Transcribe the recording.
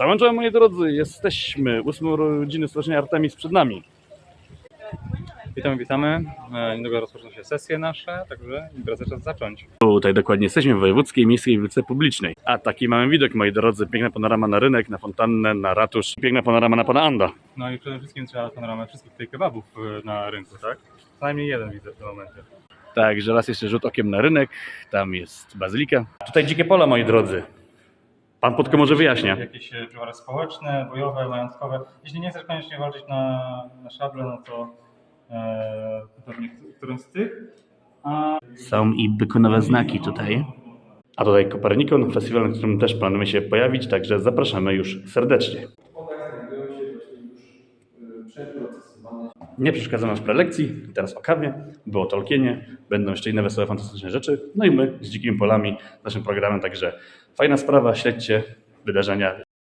Czołem, czołem moi drodzy, jesteśmy. Ósme urodziny Stowarzyszenia Artemis przed nami. Witamy, witamy. E, Niedługo rozpoczną się sesje nasze, także imprezę czas zacząć. Tutaj dokładnie jesteśmy w Wojewódzkiej Miejskiej Bibliotece Publicznej. A taki mamy widok, moi drodzy. Piękna panorama na rynek, na fontannę, na ratusz. Piękna panorama na pana Anda. No i przede wszystkim trzeba panoramę wszystkich tych kebabów e, na rynku, tak? Co najmniej jeden widzę w tym momencie. Także raz jeszcze rzut okiem na rynek. Tam jest bazylika. Tutaj dzikie pola, moi drodzy. Pan Podko może wyjaśnia. Jakieś e, przywary społeczne, bojowe, majątkowe. Jeśli nie chcesz koniecznie walczyć na, na szable, no to e, pewnie którymś z tych. A Są i bykonowe znaki tutaj. A tutaj Kopernikon, festiwal, na którym też planujemy się pojawić, także zapraszamy już serdecznie. Nie przeszkadzamy w prelekcji, teraz o kawie, było tolkienie, będą jeszcze inne wesołe, fantastyczne rzeczy. No i my z Dzikimi Polami, naszym programem, także fajna sprawa, śledźcie wydarzenia